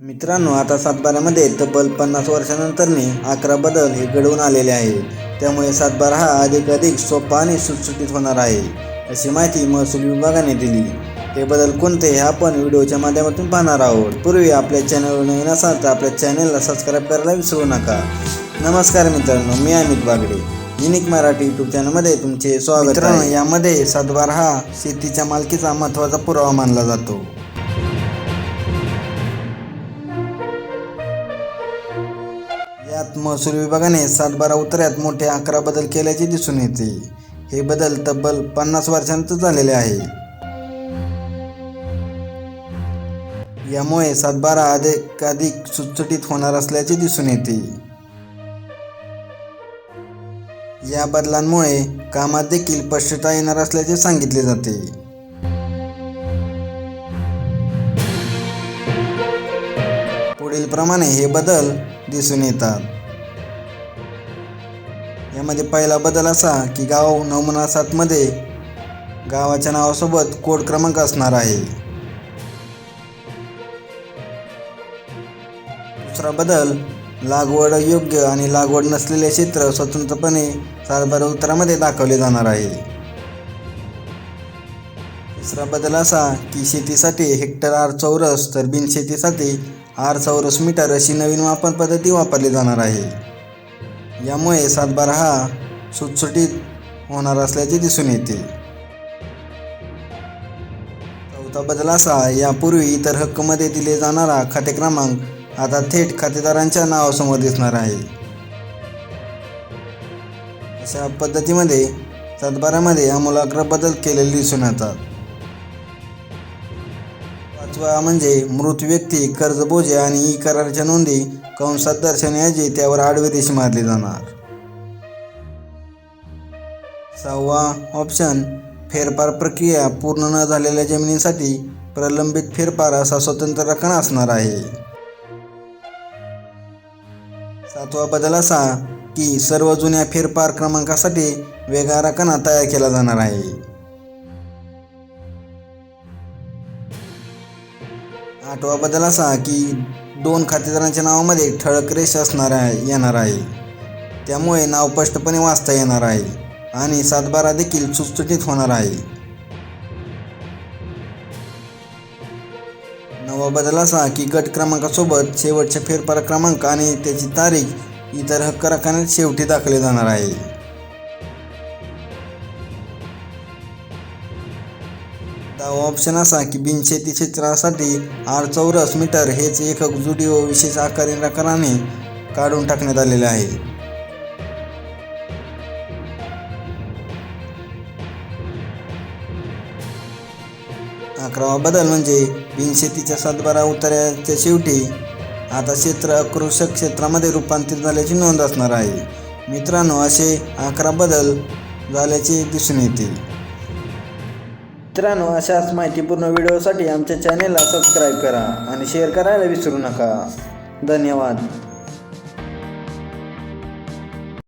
मित्रांनो आता सातबाऱ्यामध्ये तब्बल पन्नास वर्षानंतरने अकरा बदल हे घडवून आलेले आहे त्यामुळे सातबारा हा अधिक अधिक सोपा आणि सुटसुटीत होणार आहे अशी माहिती महसूल विभागाने दिली. हे बदल कोणते हे आपण व्हिडिओच्या माध्यमातून पाहणार आहोत. पूर्वी आपल्या चॅनलवर नवीन असाल तर आपल्या चॅनलला सबस्क्राईब करायला विसरू नका. नमस्कार मित्रांनो मी अमित बागडे. युनिक मराठी यूट्यूब चॅनलमध्ये तुमचे स्वागत यामध्ये सातबारा हा शेतीच्या मालकीचा महत्त्वाचा पुरावा मानला जातो. यात महसूल विभागाने सातबारा उतऱ्यात मोठे अकरा बदल केल्याचे दिसून येते. हे बदल तब्बल पन्नास वर्षांत झालेले आहे. यामुळे सातबारा अधिकाधिक सुटसुटीत होणार असल्याचे दिसून येते. या बदलांमुळे कामात देखील स्पष्टता येणार असल्याचे सांगितले जाते. पुढील प्रमाणे हे बदल दिसून येतात. यामध्ये पहिला बदल असा की गाव नमुना सातमध्ये गावाच्या नावासोबत कोड क्रमांक असणार आहे. दुसरा बदल लागवड योग्य आणि लागवड नसलेले क्षेत्र स्वतंत्रपणे सातबार उत्तरामध्ये दाखवले जाणार आहे. तिसरा बदल असा की शेतीसाठी हेक्टर आर चौरस तर बिनशेतीसाठी आर चौरस मीटर अशी नवीन मापन पद्धती वापरली जाणार आहे. यामुळे सातबारा हा सुटसुटीत होणार असल्याचे दिसून येते. चौथा बदल असा यापूर्वी इतर हक्कमध्ये दिले जाणारा खाते क्रमांक आता थेट खातेदारांच्या नावासमोर दिसणार आहे. अशा पद्धतीमध्ये सातबारामध्ये आमूलाग्र बदल केलेले दिसून येतात. पाचवा म्हणजे मृत व्यक्ती कर्जबोजे आणि ई करारच्या नोंदी कंसात दर्शवण्याऐवजी त्यावर आडवे देश मारले जाणार. सहावा ऑप्शन फेरफार प्रक्रिया पूर्ण न झालेल्या जमिनीसाठी प्रलंबित फेरफार असा स्वतंत्र रकाना असणार आहे. सातवा बदल असा की सर्व जुन्या फेरफार क्रमांकासाठी वेगळा रकाना तयार केला जाणार आहे. आठवा बदल असा की दोन खातेदारांच्या नावामध्ये ठळक रेष असणार आहे येणार आहे. त्यामुळे नाव स्पष्टपणे वाचता येणार आहे आणि सातबारा देखील सुटसुटीत होणार आहे. नवा बदल असा की गट क्रमांकासोबत शेवटच्या फेरफार क्रमांक आणि त्याची तारीख इतर हक्क राखण्यात शेवटी दाखवले जाणार आहे. दहावा ऑप्शन असा की बिनशेती क्षेत्रासाठी आर चौरस मीटर हेच एकक जुडी व विशेष आकार रकाराने काढून टाकण्यात आलेले आहे. अकरावा बदल म्हणजे बिनशेतीच्या सातबारा उतार्याच्या शेवटी आता क्षेत्र आक्रोशक क्षेत्रामध्ये रूपांतरित झाल्याची नोंद असणार आहे. मित्रांनो असे अकरा बदल झाल्याचे दिसून येते मित्रांनो अशाच माहितीपूर्ण व्हिडिओसाठी आमच्या चॅनेलला सबस्क्राईब करा आणि शेअर करायला विसरू नका. धन्यवाद.